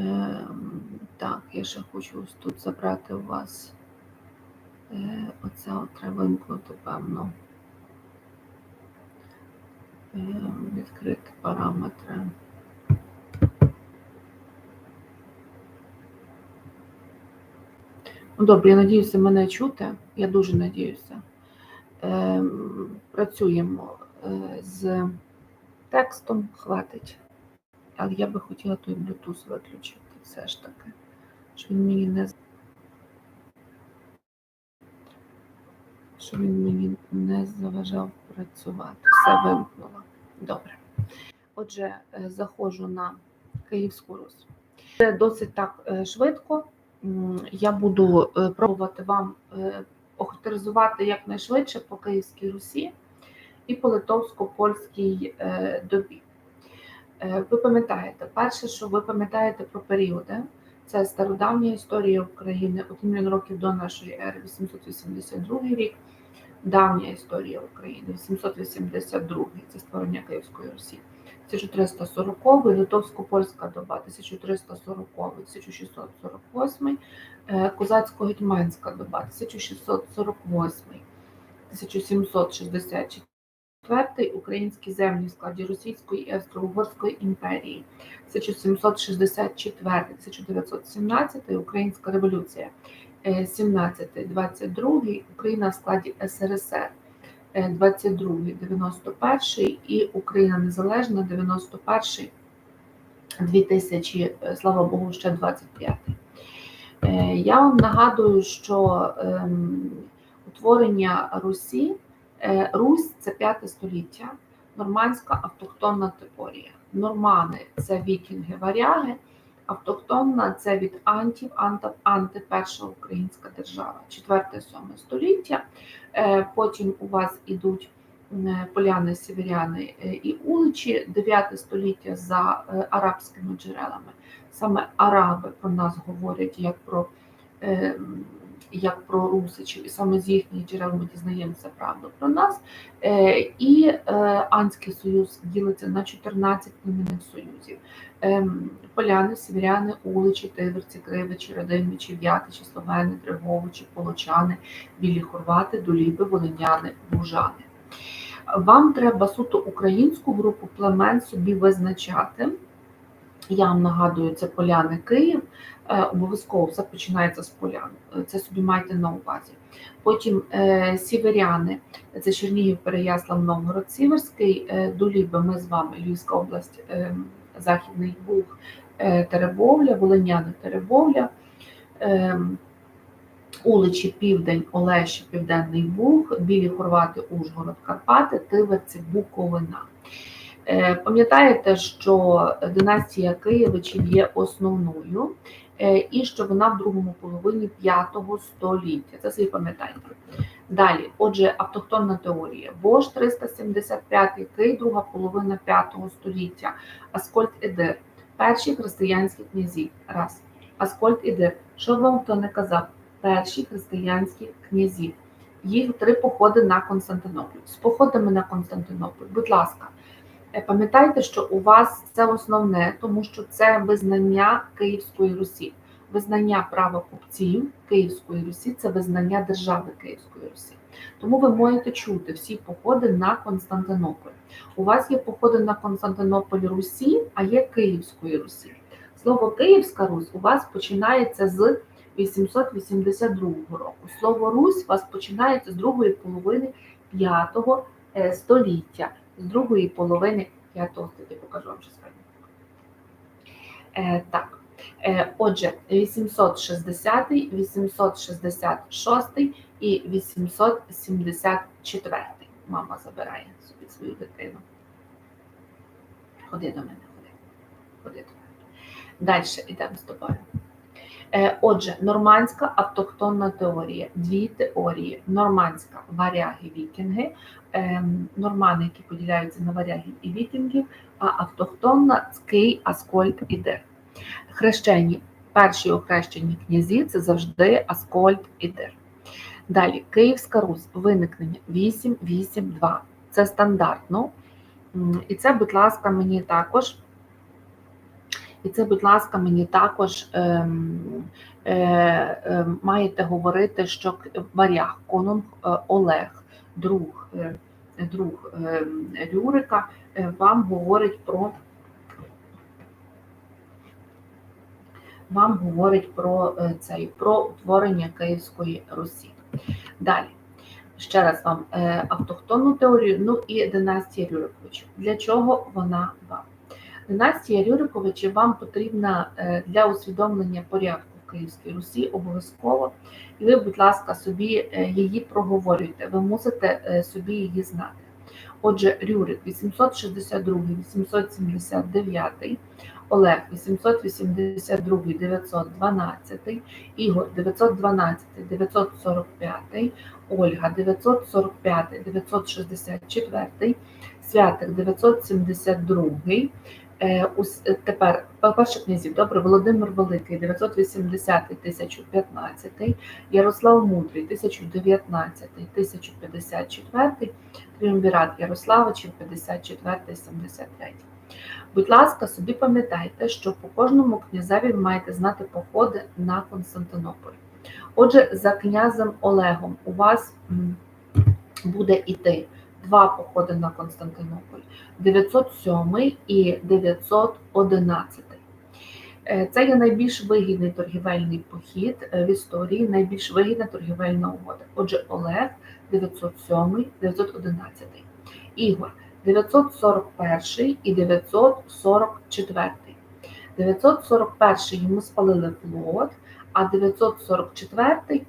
Ем, Так, я ще хочу ось тут забрати у вас. Е, Оце от треба вимкнути, певно. Ем, Відкрити параметри. Ну, добре, я надіюся, мене чути. Я дуже надіюся. Ем, Працюємо е, з текстом, хватить. Але я би хотіла той Bluetooth виключити все ж таки. Щоб він мені не щоб він мені не заважав працювати. Все вимкнула. Добре. Отже, е, заходжу на Київську Русь. Це досить так е, швидко. Я буду е, пробувати вам охарактеризувати якнайшвидше по Київській Русі і по литовсько-польській добі. Е, Ви пам'ятаєте, перше, що ви пам'ятаєте про періоди, це стародавня історія України, 1 мільйон років до нашої ери, 882 рік, давня історія України, 882 це створення Київської Русі, 1340 литовсько-польська доба, 1340-1648, е, козацько-гетьманська доба, 1648, 1764 Четвертий українські землі в складі Російської і Австро-Угорської імперії, 1764-1917 Українська революція, 17-22 Україна в складі СРСР, 22-91 і Україна Незалежна, 91 2000, е, слава Богу, ще 25. Е, Я вам нагадую, що ем, утворення Русі. Е, Русь це п'яте століття, нормандська автохтонна типорія. Нормани це вікінги, варяги, автохтонна це від антів, анти перша українська держава, 4-7 століття. Е, Потім у вас ідуть е, поляни, сіверяни і уличі, 9 століття за арабськими джерелами. Саме араби про нас говорять як про. Як про русичів, і саме з їхніх джерел ми дізнаємося правду про нас. Е, І е, Анський союз ділиться на 14 племінних союзів: Ем, поляни, сіверяни, уличі, тиверці, кривичі, радимичі, в'ятичі, словени, дриговичі, полочани, білі хорвати, доліби, волиняни, лужани. Вам треба суто українську групу племен собі визначати. Вам нагадую, це поляни Київ. Е, Обов'язково все починається з полян. Е, Це собі майте на увазі. Потім е, сіверяни, це Чернігів, Переяслав, Новгород, Сіверський, Доліби, ми з вами, Львівська область, Західний Буг, Теребовля, Волиняни, Теребовля, Уличі, Південь, Олеші, Південний Буг, Білі Хорвати, Ужгород, Карпати, Тиверці, Буковина. Е, Пам'ятаєте, що династія Києвичів є основною, е, і що вона в другому половині 5 століття. Це собі пам'ятаєте. Далі, отже, автохтонна теорія. Бош 375 Кий, друга половина 5 століття. Аскольд Едир, перші християнські князі. Раз. Аскольд Едир. Що вам хто не казав? Перші християнські князі. Їх три походи на Константинополь. З походами на Константинополь, будь ласка. Е, Пам'ятайте, що у вас це основне, тому що це визнання Київської Русі, визнання права купців Київської Русі це визнання держави Київської Русі. Тому ви можете чути всі походи на Константинополь. У вас є походи на Константинополь Русі, а є Київської Русі. Слово Київська Русь у вас починається з 882 року. Слово Русь у вас починається з другої половини 5 століття з другої половини п'ятого століття. Покажу вам щось файне. Е, так. Е, отже, 860, 866 і 874. Мама забирає собі свою дитину. Ходи до мене, ходи. Ходи до мене. Далі йдемо з тобою. Е, Отже, нормандська автохтонна теорія. Дві теорії: нормандська варяги, вікінги, ем, нормани, які поділяються на варягів і вікінгів, а автохтонна Кий, Аскольд і Дир. Хрещені, перші охрещені князі це завжди Аскольд і Дир. Далі Київська Русь, виникнення 882. Це стандартно. І це, будь ласка, мені також І це, будь ласка, мені також ем, е, е, маєте говорити, що варяг, конунг е, Олег, друг, е, друг е, Рюрика, е, вам говорить про вам говорить про е, цей про утворення Київської Русі. Далі. Ще раз вам е, автохтонну теорію, ну і династія Рюриковичів. Для чого вона вам? Династія Рюриковичів вам потрібна е, для усвідомлення порядку в Київській Русі обов'язково. І ви, будь ласка, собі е, її проговорюйте. Ви мусите е, собі її знати. Отже, Рюрик 862-879, Олег 882-912, Ігор 912-945, Ольга 945-964, Святик 972. Е, е, Тепер перших князів, добре, Володимир Великий 980-1015, Ярослав Мудрий 1019-1054, Тріумвірат Ярославичів 54-73. Будь ласка, собі пам'ятайте, що по кожному князеві ви маєте знати походи на Константинополь. Отже, за князем Олегом у вас буде іти два походи на Константинополь 907 і 911. Е, Це є найбільш вигідний торгівельний похід е, в історії, найбільш вигідна торгівельна угода. Отже, Олег 907, 911, Ігор 941 і 944. 941 йому спалили флот, а 944 м,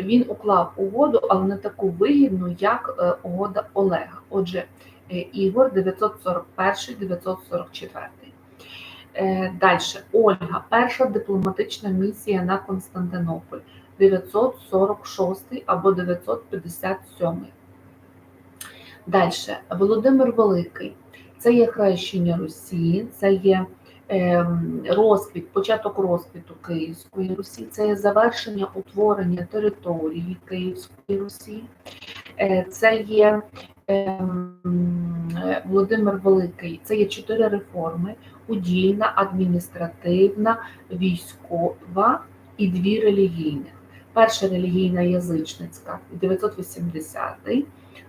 він уклав угоду, але не таку вигідну, як е, угода Олега. Отже, е, Ігор 941, 944. Далі Ольга, перша дипломатична місія на Константинополь 946 або 957. Далі Володимир Великий. Це є хрещення Русі, це є розквіт, початок розквіту Київської Русі, це є завершення утворення території Київської Русі, Е, це є ем, Володимир Великий, це є чотири реформи: удільна, адміністративна, військова і дві релігійних. Перша релігійна язичницька 980-й,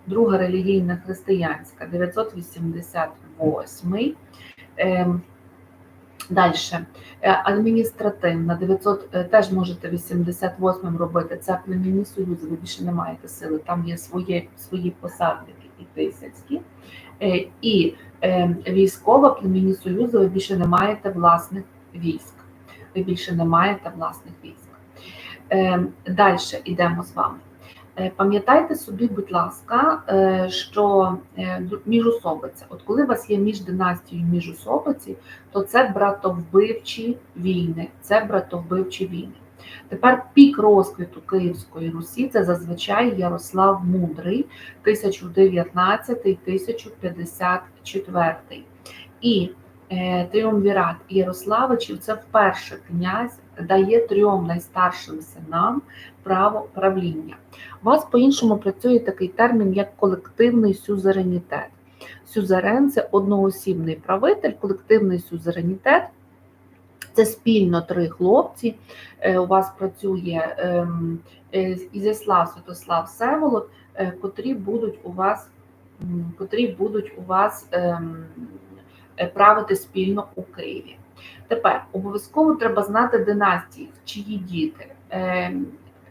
друга релігійна християнська 988. Далі адміністративна 900, е, теж можете 88 робити. Це племінні союзи, ви більше не маєте сили. Там є свої, свої посадники і тисяцькі. Е, І е, військова племінні союзи, ви більше не маєте власних військ. Ви більше не маєте власних військ. Далі йдемо з вами. Е, Пам'ятайте собі, будь ласка, е, що е, міжособиця, от коли у вас є між династією міжособиці, то це братовбивчі війни. Це братовбивчі війни. Тепер пік розквіту Київської Русі це зазвичай Ярослав Мудрий, 1019-1054. І тріумвірат Ярославичів це вперше князь дає трьом найстаршим синам право правління. У вас по-іншому працює такий термін, як колективний сюзеренітет. Сюзерен це одноосібний правитель, колективний сюзеренітет. Це спільно три хлопці. Е, У вас працює ем, е, Ізяслав, Святослав, Всеволод, е, котрі будуть у вас, котрі будуть у вас ем, правити спільно у Києві. Тепер обов'язково треба знати династії, чиї діти. Ем,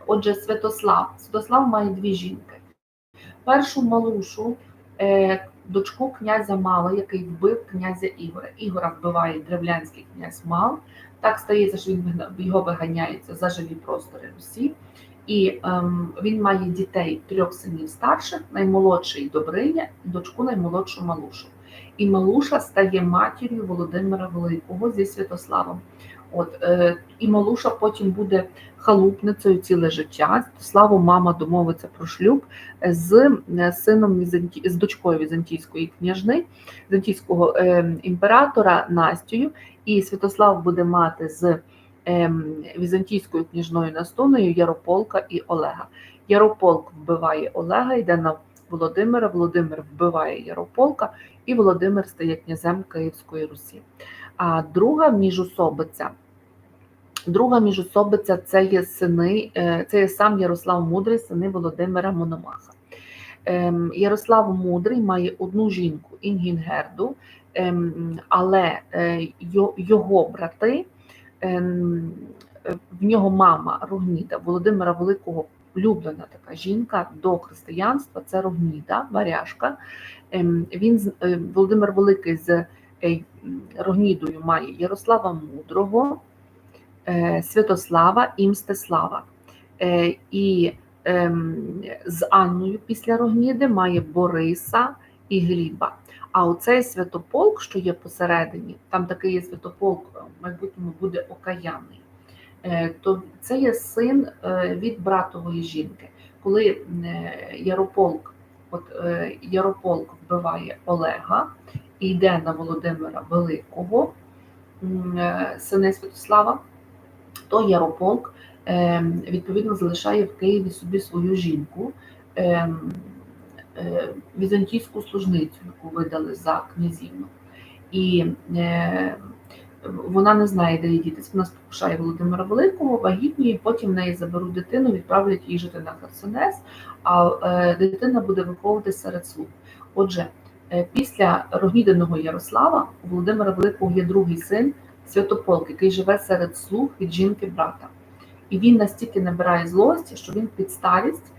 Отже, Святослав. Святослав має дві жінки. Першу малушу, е, дочку князя Мала, який вбив князя Ігоря. Ігора вбиває древлянський князь Мал. Так стається, що він його виганяється за живі простори Русі. І ем, він має дітей трьох синів старших, наймолодший Добриня, дочку наймолодшу Малушу. І Малуша стає матір'ю Володимира Великого зі Святославом. От е, і Малуша потім буде халупницею ціле життя. Святославу мама домовиться про шлюб з е, сином Візанті... з дочкою візантійської княжни, візантійського е, імператора Настю. І Святослав буде мати з е, візантійською княжною Настуною Ярополка і Олега. Ярополк вбиває Олега, йде на Володимира. Володимир вбиває Ярополка, і Володимир стає князем Київської Русі. А друга міжособиця, друга міжособиця це є сини, е, це є сам Ярослав Мудрий, сини Володимира Мономаха. Ем, Ярослав Мудрий має одну жінку Інгінгерду, ем, але е, його брати, ем, в нього мама Рогніда, Володимира Великого улюблена така жінка до християнства, це Рогніда, варяжка. Ем, Він е, Володимир Великий з е, Рогнідою має Ярослава Мудрого, е, Святослава і Мстислава. І ем, з Анною після Рогніди має Бориса і Гліба. А оцей святополк, що є посередині, там такий є святополк, в майбутньому буде окаянний, е, то це є син е, від братової жінки. Коли е, Ярополк, от е, Ярополк вбиває Олега і йде на Володимира Великого, е, сини Святослава, то Ярополк е, відповідно залишає в Києві собі свою жінку, е, е, візантійську служницю, яку видали за князівну. І е, вона не знає, де їй дітись. Вона спокушає Володимира Великого, вагітніє, потім в неї заберуть дитину, відправлять її жити на Херсонес, а е, дитина буде виховувати серед слуг. Отже, е, після Рогнідиного Ярослава у Володимира Великого є другий син Святополк, який живе серед слуг від жінки брата. І він настільки набирає злості, що він під старість,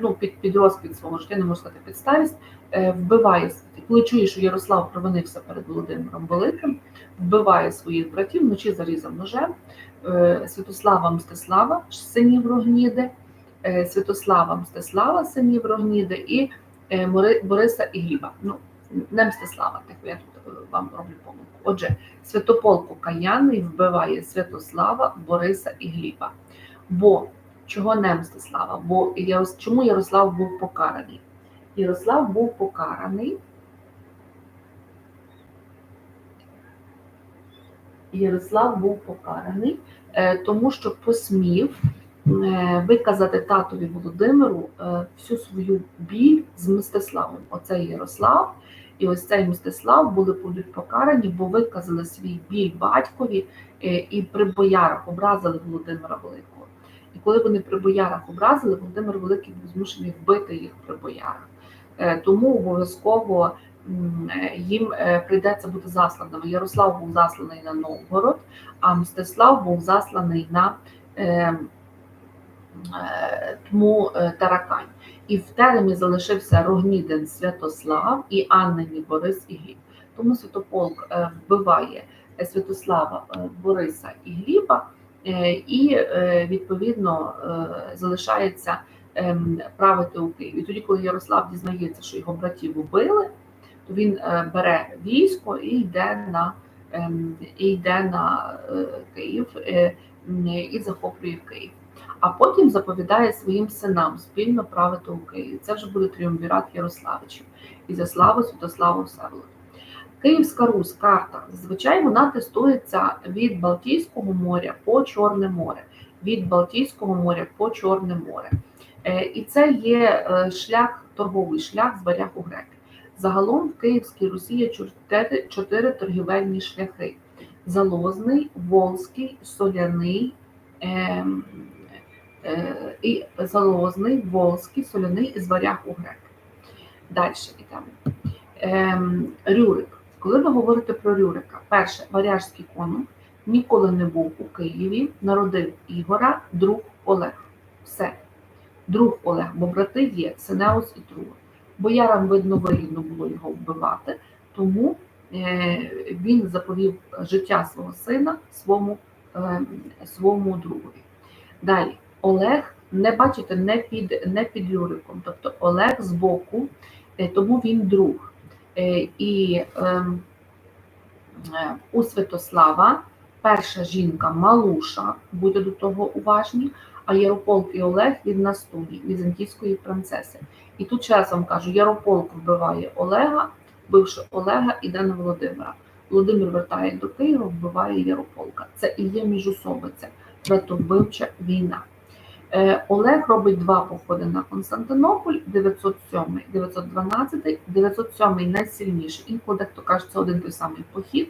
ну під, під розквіт свого життя, не можу сказати під старість, е, вбиває, коли чує, що Ярослав провинився перед Володимиром Великим, вбиває своїх братів, вночі зарізав ножем, е, Святослава Мстислава, синів Рогніди, е, Святослава Мстислава, синів Рогніди, і е, Бориса і Гліба. Ну, не Мстислава, так я тут е, вам роблю помилку. Отже, Святополк Окаянний вбиває Святослава, Бориса і Гліба. Бо чого не Мстислава? Бо Ярос... чому Ярослав був покараний? Ярослав був покараний. Ярослав був покараний, е, тому що посмів е, виказати татові Володимиру е, всю свою біль з Мстиславом. Оцей Ярослав і ось цей Мстислав були будуть покарані, бо виказали свій біль батькові і при боярах образили Володимира Великого. І коли вони при боярах образили, Володимир Великий був змушений вбити їх при боярах. Е, Тому обов'язково е, їм е, прийдеться бути засланими. Ярослав був засланий на Новгород, а Мстислав був засланий на тму Таракань. І в теремі залишився Рогнідин Святослав і Аннині Борис і Гліб. Тому Святополк вбиває Святослава, Бориса і Гліба, і е, відповідно е, залишається ем, правити у Києві. Тоді, коли Ярослав дізнається, що його братів убили, то він е, бере військо і йде на ем, і йде на е, Київ е, і захоплює Київ. А потім заповідає своїм синам спільно правити у Києві. Це вже буде тріумвірат Ярославичів Ізяслава, Святослава, Всеволода. Київська Русь, карта. Зазвичай вона тестується від Балтійського моря по Чорне море, від Балтійського моря по Чорне море. Е, І це є е, шлях, торговий шлях з варяг у греки. Загалом в Київській Русі є чотири, торгівельні шляхи: Залозний, Волзький, Соляний. ем, е, І Залозний, Волзький, Соляний і з варяг у греки. Далі йдемо. Ем, Рюрик. Коли ви говорите про Рюрика, перше, варяжський конунг ніколи не був у Києві, народив Ігора, друг Олег. Все. Друг Олег, бо брати є Синеус і Труа. Боярам, видно, вигідно було його вбивати, тому е, він заповів життя свого сина своєму, е, своєму другові. Далі, Олег, не бачите, не під, не під Рюриком, тобто Олег збоку, е, тому він друг. Е, І ем, е, у Святослава перша жінка Малуша, будьте до того уважні, а Ярополк і Олег від Настуні, візантійської принцеси. І тут ще раз вам кажу, Ярополк вбиває Олега, вбивши Олега, іде на Володимира. Володимир вертає до Києва, вбиває Ярополка. Це і є міжусобиця, братовбивча війна. Е, Олег робить два походи на Константинополь, 907, 912, 907 найсильніший. Інколи дехто каже, це один той самий похід.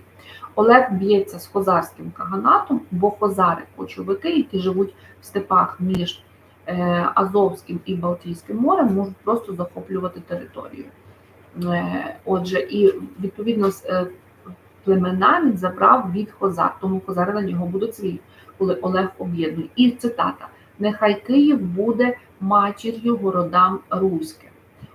Олег б'ється з хозарським каганатом, бо хозари кочовики, які живуть в степах між е, Азовським і Балтійським морем, можуть просто захоплювати територію. Е, Отже, і відповідно з племена він забрав від хозар, тому хозари на нього будуть свій, коли Олег об'єднує. І цитата: Нехай Київ буде матір'ю городам руським.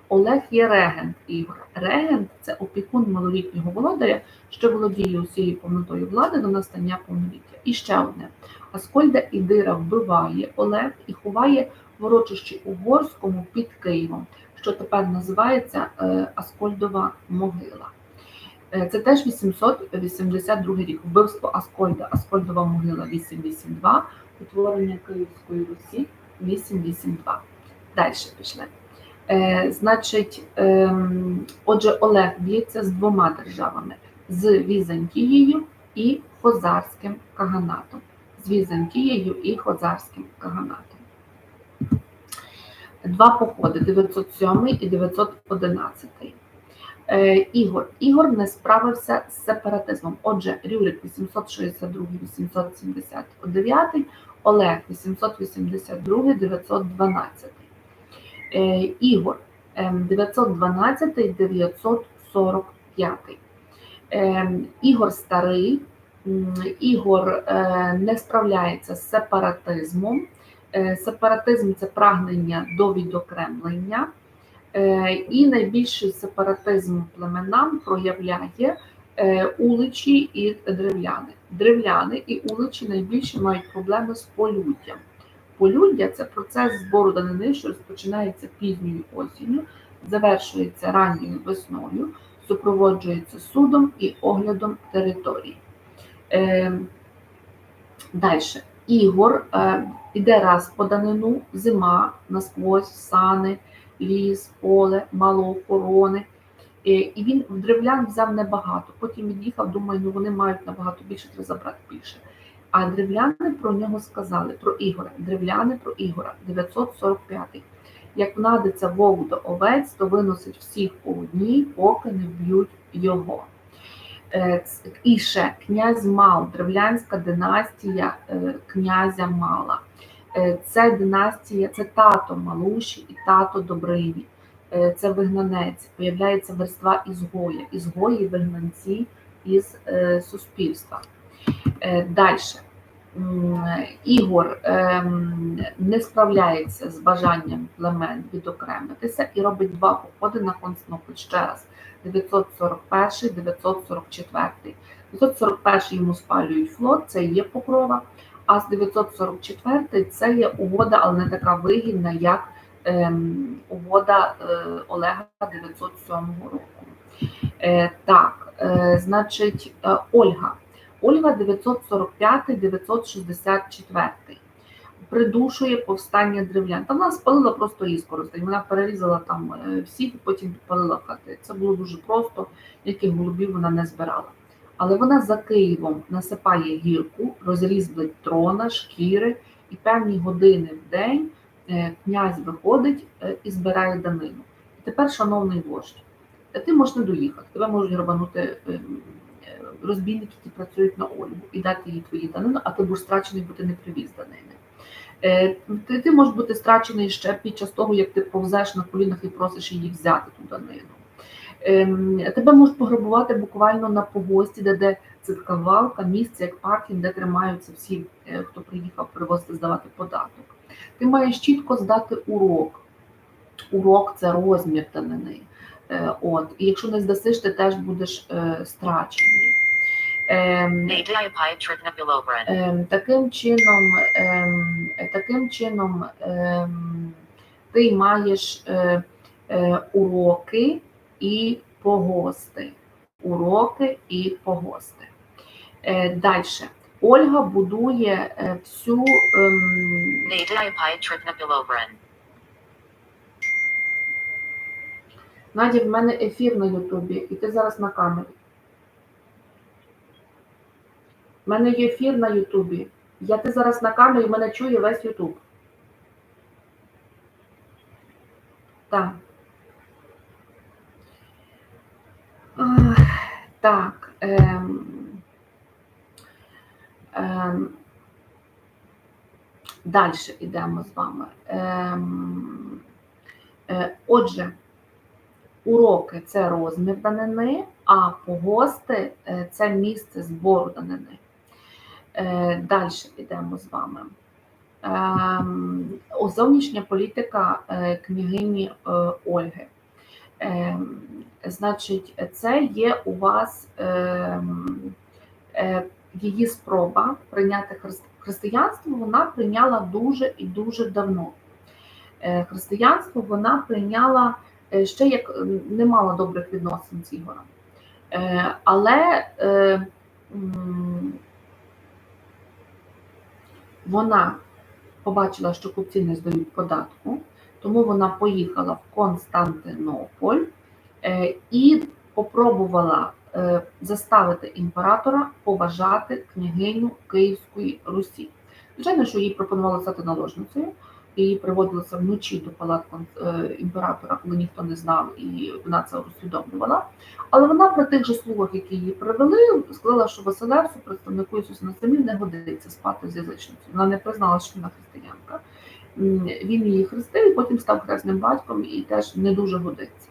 Олег є регент ігор. Регент це опікун малолітнього володаря, що володіє усією повнотою влади до настання повноліття. І ще одне: Аскольда і Дира вбиває Олег і ховає в урочищі Угорському під Києвом, що тепер називається е, Аскольдова могила. Е, Це теж 882 рік. Вбивство Аскольда, Аскольдова могила 882, утворення Київської Русі 882. Далі пішли. Е, значить, ем, отже, Олег б'ється з двома державами: з Візантією і Хозарським Каганатом. З Візантією і Хозарським Каганатом. Два походи 907 і 911. Е, Ігор. Ігор не справився з сепаратизмом. Отже, Рюрик 862-879, Олег 882-912. Е, Ігор ем, 912-945. Ем, Ігор старий, Ігор е, не справляється з сепаратизмом. Е, Сепаратизм це прагнення до відокремлення. І найбільший сепаратизм племенам проявляє уличі і древляни. Древляни і уличі найбільше мають проблеми з полюддям. Полюддя це процес збору данини, що розпочинається пізньою осінню, завершується ранньою весною, супроводжується судом і оглядом території. Е, Далі. Ігор е, іде раз по данину, зима, насквозь, сани, ліс, поле, мало охорони. Е, І він в древлян взяв небагато. Потім він їхав, думаю, ну вони мають набагато більше, треба забрати більше. А древляни про нього сказали, про Ігора. Древляни про Ігора, 945. Як внадиться вовк до овець, то виносить всіх по одній, поки не вб'ють його. Е, І ще князь Мал, древлянська династія е, князя Мала. Це династія, це тато Малуші і тато Добриві. Е, Це вигнанець, появляється верства ізгоя, ізгої вигнанці із е, суспільства. Далі. Ігор ем, не справляється з бажанням племен відокремитися і робить два походи на Константинополь ще раз. 941, 944. 941 йому спалюють флот, це є покрова, а з 944 це є угода, але не така вигідна, як угода е, Олега 907 року. Е, так, е, значить, Ольга. Ольга 945-964 придушує повстання древлян. Та вона спалила просто іскоростень. Вона перерізала там всіх і потім підпалила хати. Це було дуже просто, яких голубів вона не збирала. Але вона за Києвом насипає гірку, розрізблить трона, шкіри, і певні години в день князь виходить е, і збирає данину. Тепер, шановний вождь, ти можеш не доїхати, тебе можуть грабанути е, розбійники, які працюють на Ольгу, і дати їй твої данину, а ти будеш страчений, бо ти не привіз данини. Е, Ти, ти можеш бути страчений ще під час того, як ти повзеш на колінах і просиш її взяти ту данину. Ем, Тебе можуть пограбувати буквально на погості, де, де це така валка, місце, як паркінг, де тримаються всі, е, хто приїхав привозити, здавати податок. Ти маєш чітко здати урок. Урок це розмір данини. Е, От, і якщо не здасиш, ти теж будеш е, страчений. Ем, Таким чином, ем, таким чином ем, ти маєш е, е, уроки і погости. Уроки і погости. Е, Далі. Ольга будує е, всю ем. Надя, в мене ефір на Ютубі, і ти зараз на камері. У мене є ефір на Ютубі. Я ти зараз на камері, мене чує весь Ютуб. Так. Так. Ем, далі йдемо з вами. Ем, е, отже, уроки це розмір данини, а погости е, це місце збору данини. Е, далі йдемо з вами. Ем, зовнішня політика княгині Ольги. Ем, Значить, це є у вас її спроба прийняти христ- християнство. Вона прийняла дуже і дуже давно. Е, Християнство вона прийняла е, ще як е, не мала добрих відносин з Ігорем. Е, Але вона побачила, що купці не здають податку, тому вона поїхала в Константинополь і попробувала заставити імператора поважати княгиню Київської Русі. Звичайно, що їй пропонували стати наложницею, її приводилося вночі до палат е, імператора, коли ніхто не знав, і вона це усвідомлювала. Але вона при тих же слугах, які її привели, сказала, що Василевсу, представнику Ісуса на землі, не годиться спати з язичницею. Вона не признала, що вона християнка. Він її хрестив потім став хресним батьком і теж не дуже годиться.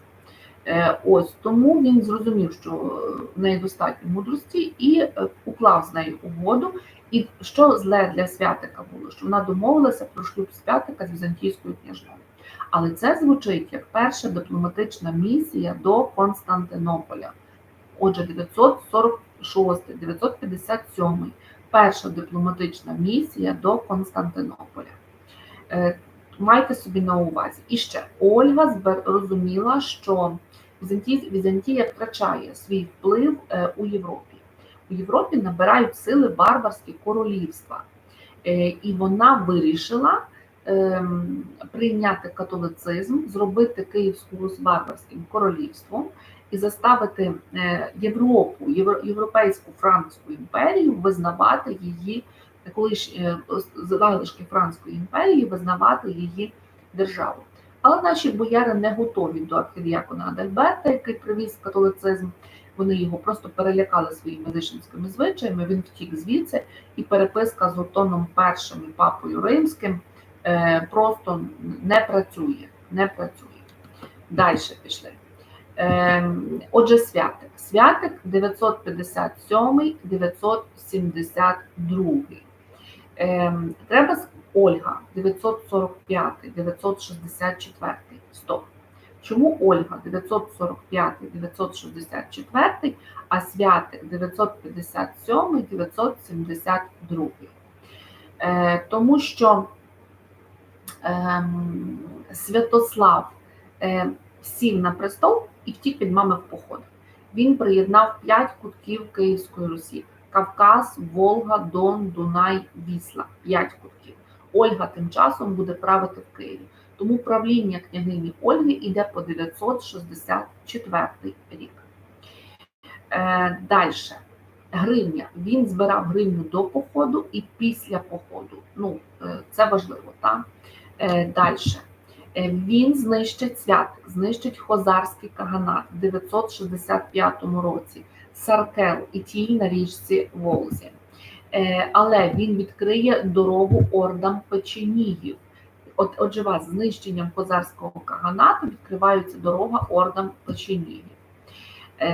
Е, Ось тому він зрозумів, що е, в неї достатньо мудрості і е, уклав з нею угоду. І що зле для святика було, що вона домовилася про шлюб святика з візантійською княжною. Але це звучить як перша дипломатична місія до Константинополя. Отже, 946, 957, перша дипломатична місія до Константинополя. Майте собі на увазі. І ще Ольга розуміла, що Візантій- Візантія втрачає свій вплив е, у Європі. У Європі набирають сили варварські королівства. Е, І вона вирішила ем, прийняти католицизм, зробити Київську Русь варварським королівством і заставити е, Європу, євро- Європейську Французьку імперію визнавати її, коли залишки Франської імперії, визнавати її державу. Але наші бояри не готові до архідіакона Адальберта, який привіз католицизм. Вони його просто перелякали своїми язичницькими звичаями. Він втік звідси, і переписка з Отоном І і папою римським е, просто не працює. Не працює. Далі пішли. Е, отже, святик. Святик 957, 972. Е, треба Ольга 945, 964. Стоп. Чому Ольга 945, 964, а святик 957, 972? Е, тому що ем, Святослав е, сів на престол і втік від мами в поход. Він приєднав п'ять кутків Київської Русі: Кавказ, Волга, Дон, Дунай, Вісла. П'ять кутків. Ольга тим часом буде правити в Києві. Тому правління княгині Ольги йде по 964 рік. Е, Далі. Гривня. Він збирав гривню до походу і після походу. Ну, е, це важливо, так? Е, Далі. Е, Він знищить святик, знищить Хозарський каганат в 965 році, Саркел і тій на річці Волзі. Е, Але він відкриє дорогу ордам печеніїв. От, отже, вас знищенням Хозарського каганату відкривається дорога ордам печеніїв.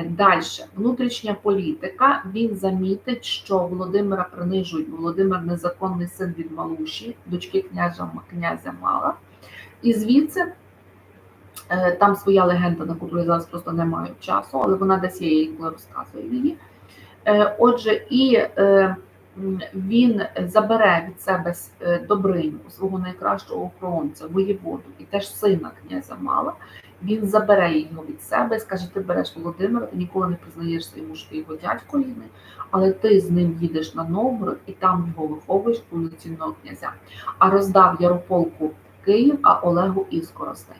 Далі, внутрішня політика. Він замітить, що Володимира принижують. Володимир незаконний син від Малуші, дочки князя, князя Мала. І звідси е, там своя легенда, на яку я зараз просто не маю часу, але вона десь є, я інколи розказую її. Е, Отже, і е, він забере від себе е, Добриню, свого найкращого охоронця, воєводу, і теж сина князя Мала. Він забере його від себе і скаже: ти береш Володимира, ти ніколи не признаєшся йому, що ти його дядько рідний, але ти з ним їдеш на Новгород і там його виховуєш повноцінного князя. А роздав Ярополку Київ, а Олегу із Коростень.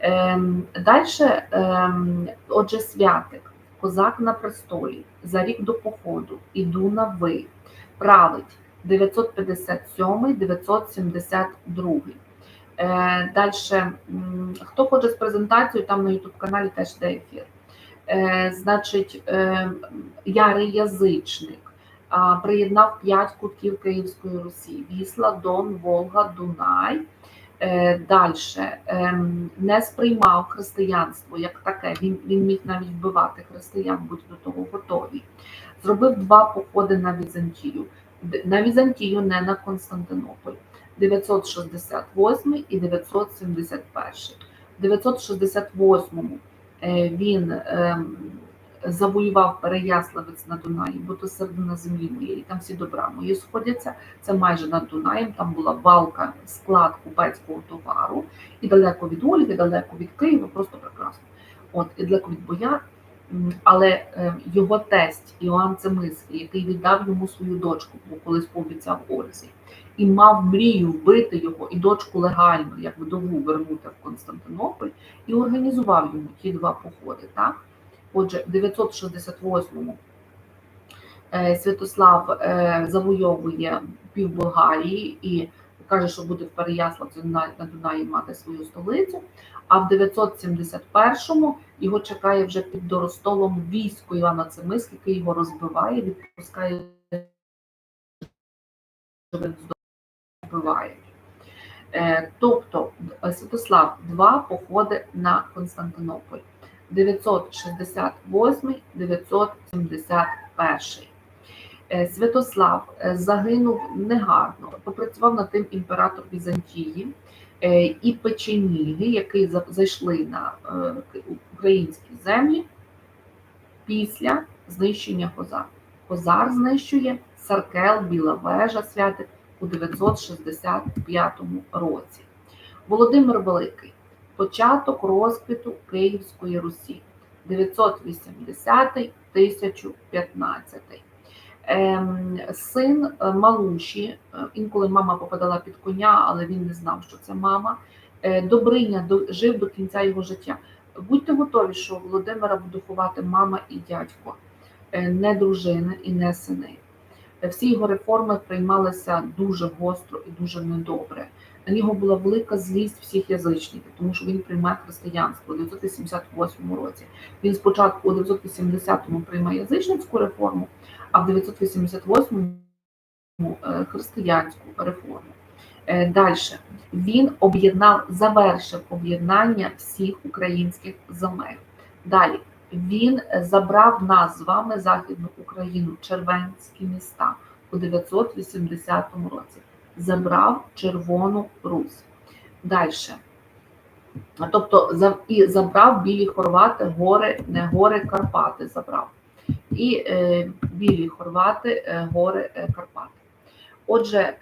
Ем, Далі, ем, отже, святик, козак на престолі, за рік до походу, іду на ви, править 957-972. Е, Далі, хто хоче з презентацією, там на YouTube каналі теж йде ефір. Е, Значить, е, ярий язичник приєднав п'ять кутків Київської Русі: Вісла, Дон, Волга, Дунай. Е, Далі не сприймав християнство як таке. Він, він міг навіть вбивати християн, будь до того готові. Зробив два походи на Візантію. На Візантію, не на Константинополь. 968 і 971. В 968 е, він ем, завоював Переяславець на Дунаї, бо то середина землі моєї, там всі добра мої сходяться. Це майже над Дунаєм. Там була балка, склад купецького товару, і далеко від Ольги, далеко від Києва, просто прекрасно. От і далеко від бояр. Але е, його тесть Іоанн Цемиський, який віддав йому свою дочку, бо колись пообіцяв Ользі, і мав мрію вбити його і дочку легально, як вдову вернути в Константинополь, і організував йому ті два походи. Так? Отже, в 968-му е, Святослав е, завойовує пів Болгарії і каже, що буде в Переяславці на на Дунаї мати свою столицю. А в 971-му його чекає вже під Доростолом військо Івана Цимиськ, який його розбиває, відпускає дому. Е, Тобто е, Святослав два походи на Константинополь. 968-971. Е, Святослав е, загинув негарно, попрацював над тим імператор Візантії е, і печеніги, які зайшли на українські землі після знищення Козар. Козар знищує Саркел, Біла Вежа святить у 965 році. Володимир Великий початок розквіту Київської Русі 980-1015. Ем, Син е, Малуші, е, інколи мама попадала під коня, але він не знав, що це мама. Е, Добриня до- жив до кінця його життя. Будьте готові, що Володимира буде ховати мама і дядько, не дружини і не сини. Всі його реформи приймалися дуже гостро і дуже недобре. На нього була велика злість всіх язичників, тому що він приймає християнство у 978 році. Він спочатку у 980-му приймає язичницьку реформу, а в 988-му е, християнську реформу. Далі він об'єднав, завершив об'єднання всіх українських земель. Далі він е, забрав нас з вами Західну Україну, червенські міста у 980 році. Забрав Червону Русь. Далі. Тобто і забрав білі хорвати, гори, не гори Карпати забрав. І е, білі хорвати, е, гори е, Карпати. Отже,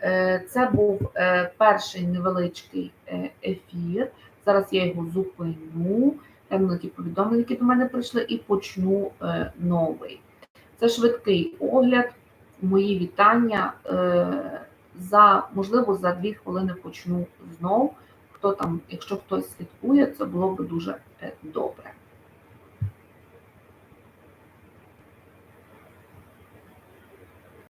це був перший невеличкий ефір. Зараз я його зупиню, гляну ті повідомлення, які до мене прийшли, і почну новий. Це швидкий огляд. Мої вітання. За можливо за дві хвилини почну знов. Хто там, якщо хтось слідкує, це було б дуже добре.